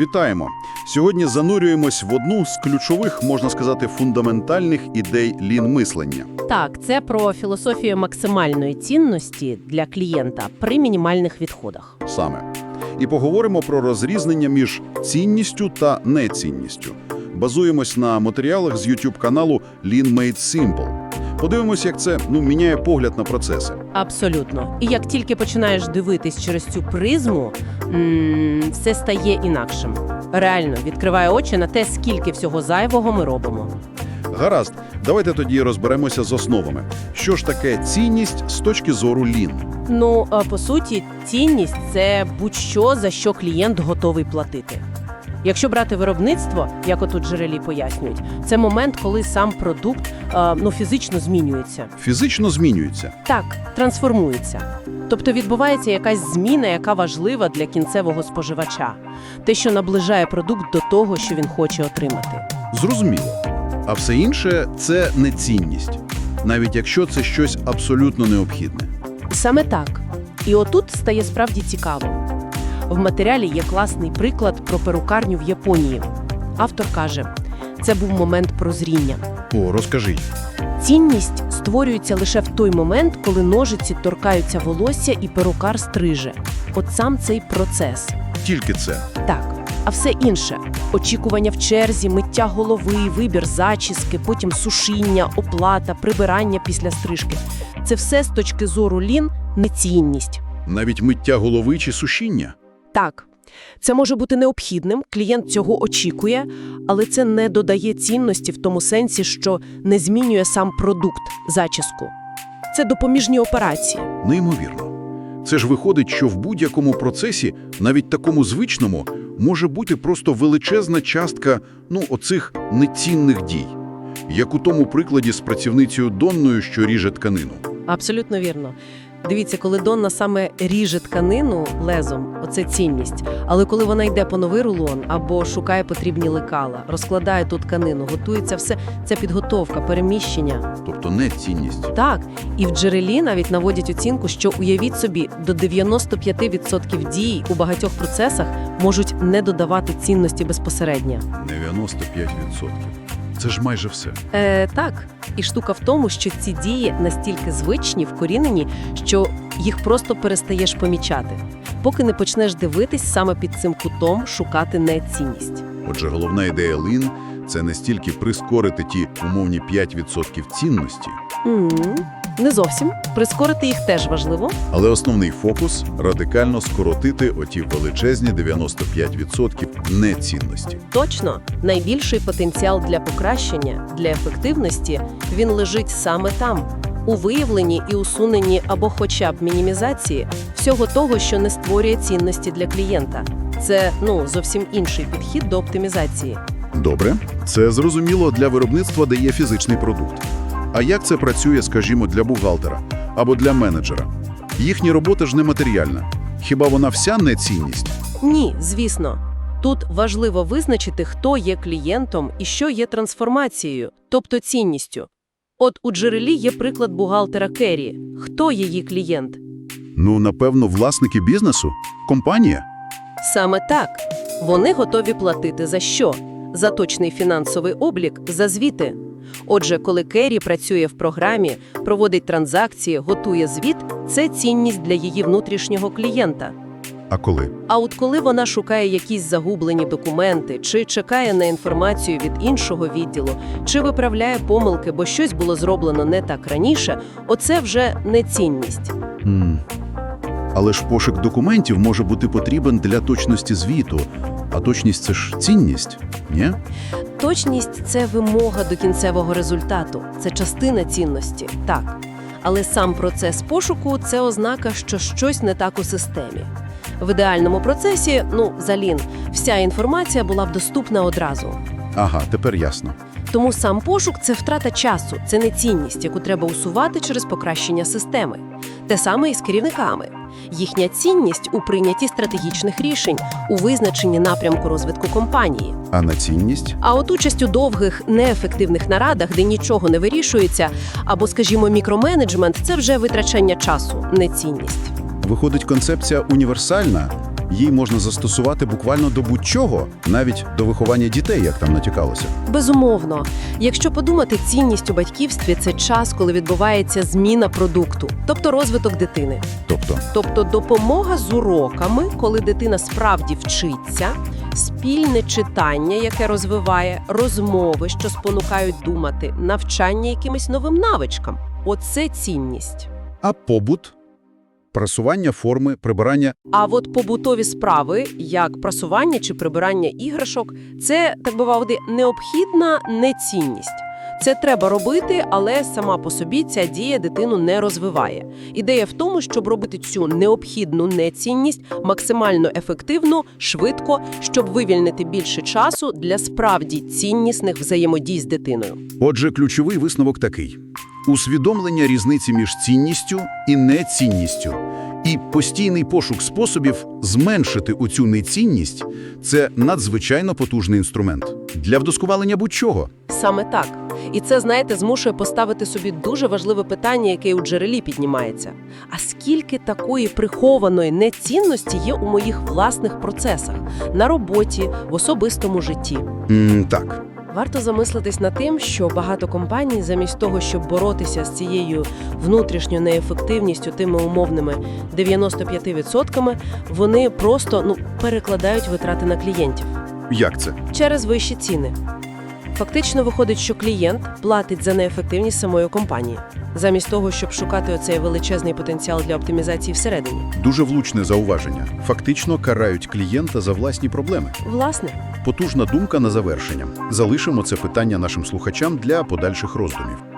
Вітаємо! Сьогодні занурюємось в одну з ключових, можна сказати, фундаментальних ідей лін-мислення. Так, це про філософію максимальної цінності для клієнта при мінімальних відходах. Саме. І поговоримо про розрізнення між цінністю та нецінністю. Базуємось на матеріалах з YouTube каналу Lean Made Simple. Подивимось, як це ну, міняє погляд на процеси. Абсолютно. І як тільки починаєш дивитись через цю призму, м, все стає інакшим. Реально відкриває очі на те, скільки всього зайвого ми робимо. Гаразд, давайте тоді розберемося з основами. Що ж таке цінність з точки зору лін? Ну, по суті, цінність це будь-що за що клієнт готовий платити. Якщо брати виробництво, як отут джерелі пояснюють, це момент, коли сам продукт е, ну, фізично змінюється. Фізично змінюється. Так, трансформується. Тобто відбувається якась зміна, яка важлива для кінцевого споживача, те, що наближає продукт до того, що він хоче отримати. Зрозуміло. А все інше це нецінність, навіть якщо це щось абсолютно необхідне. Саме так. І отут стає справді цікаво. В матеріалі є класний приклад про перукарню в Японії. Автор каже, це був момент прозріння. О, розкажіть. Цінність створюється лише в той момент, коли ножиці торкаються волосся і перукар стриже. От сам цей процес. Тільки це. Так, а все інше очікування в черзі, миття голови, вибір зачіски, потім сушіння, оплата, прибирання після стрижки це все з точки зору лін нецінність. Навіть миття голови чи сушіння. Так, це може бути необхідним, клієнт цього очікує, але це не додає цінності в тому сенсі, що не змінює сам продукт зачіску. Це допоміжні операції. Неймовірно. Це ж виходить, що в будь-якому процесі, навіть такому звичному, може бути просто величезна частка ну, оцих нецінних дій. Як у тому прикладі з працівницею Донною, що ріже тканину. Абсолютно вірно. Дивіться, коли Донна саме ріже тканину лезом, оце цінність. Але коли вона йде по новий рулон або шукає потрібні лекала, розкладає ту тканину, готується все, це підготовка, переміщення. Тобто нецінність. Так, і в джерелі навіть наводять оцінку, що уявіть собі, до 95% дій у багатьох процесах можуть не додавати цінності безпосередньо. 95%. Це ж майже все. Е, так, і штука в тому, що ці дії настільки звичні, вкорінені, що їх просто перестаєш помічати, поки не почнеш дивитись саме під цим кутом шукати нецінність. Отже, головна ідея Лін – це не стільки прискорити ті умовні 5% цінності, м не зовсім прискорити їх теж важливо. але основний фокус – радикально скоротити оті величезні 95% нецінності. Точно, найбільший потенціал для покращення, для ефективності він лежить саме там. У виявленні і усуненні або хоча б мінімізації всього того, що не створює цінності для клієнта. Це ну зовсім інший підхід до оптимізації. Добре, це зрозуміло для виробництва, де є фізичний продукт. А як це працює, скажімо, для бухгалтера або для менеджера? Їхня робота ж нематеріальна. Хіба вона вся нецінність? Ні, звісно. Тут важливо визначити, хто є клієнтом і що є трансформацією, тобто цінністю. От у джерелі є приклад бухгалтера Керрі. Хто її клієнт? Ну, напевно, власники бізнесу? Компанія? Саме так. Вони готові платити за що? За точний фінансовий облік, за звіти. Отже, коли Керрі працює в програмі, проводить транзакції, готує звіт, це цінність для її внутрішнього клієнта. А коли? А от коли вона шукає якісь загублені документи, чи чекає на інформацію від іншого відділу, чи виправляє помилки, бо щось було зроблено не так раніше, оце вже не цінність. М. Але ж пошук документів може бути потрібен для точності звіту. А точність – це ж цінність, ні? Точність це вимога до кінцевого результату, це частина цінності, так. Але сам процес пошуку це ознака, що щось не так у системі. В ідеальному процесі, ну, залін, вся інформація була б доступна одразу. Ага, тепер ясно. Тому сам пошук це втрата часу, це не цінність, яку треба усувати через покращення системи. Те саме і з керівниками. Їхня цінність у прийнятті стратегічних рішень, у визначенні напрямку розвитку компанії. А на цінність? А от участь у довгих, неефективних нарадах, де нічого не вирішується, або, скажімо, мікроменеджмент це вже витрачання часу, не цінність. Виходить, концепція універсальна, її можна застосувати буквально до будь-чого, навіть до виховання дітей, як там натякалося. Безумовно, якщо подумати, цінність у батьківстві це час, коли відбувається зміна продукту, тобто розвиток дитини. Тобто, Тобто допомога з уроками, коли дитина справді вчиться, спільне читання, яке розвиває, розмови, що спонукають думати, навчання якимось новим навичкам. Оце цінність. а побут, прасування форми, прибирання А от побутові справи, як прасування чи прибирання іграшок, це, так би мовити, необхідна нецінність. Це треба робити, але сама по собі ця дія дитину не розвиває. Ідея в тому, щоб робити цю необхідну нецінність максимально ефективно, швидко, щоб вивільнити більше часу для справді ціннісних взаємодій з дитиною. Отже, ключовий висновок такий: усвідомлення різниці між цінністю і нецінністю, і постійний пошук способів зменшити оцю нецінність це надзвичайно потужний інструмент для вдосконалення будь-чого. Саме так. І це, знаєте, змушує поставити собі дуже важливе питання, яке у джерелі піднімається. А скільки такої прихованої нецінності є у моїх власних процесах на роботі, в особистому житті? м так. Варто замислитись над тим, що багато компаній, замість того, щоб боротися з цією внутрішньою неефективністю, тими умовними 95%, вони просто ну перекладають витрати на клієнтів Як це? через вищі ціни. Фактично виходить, що клієнт платить за неефективність самої компанії, замість того, щоб шукати оцей величезний потенціал для оптимізації всередині. Дуже влучне зауваження. Фактично карають клієнта за власні проблеми. Власне, Потужна думка на завершення. Залишимо це питання нашим слухачам для подальших роздумів.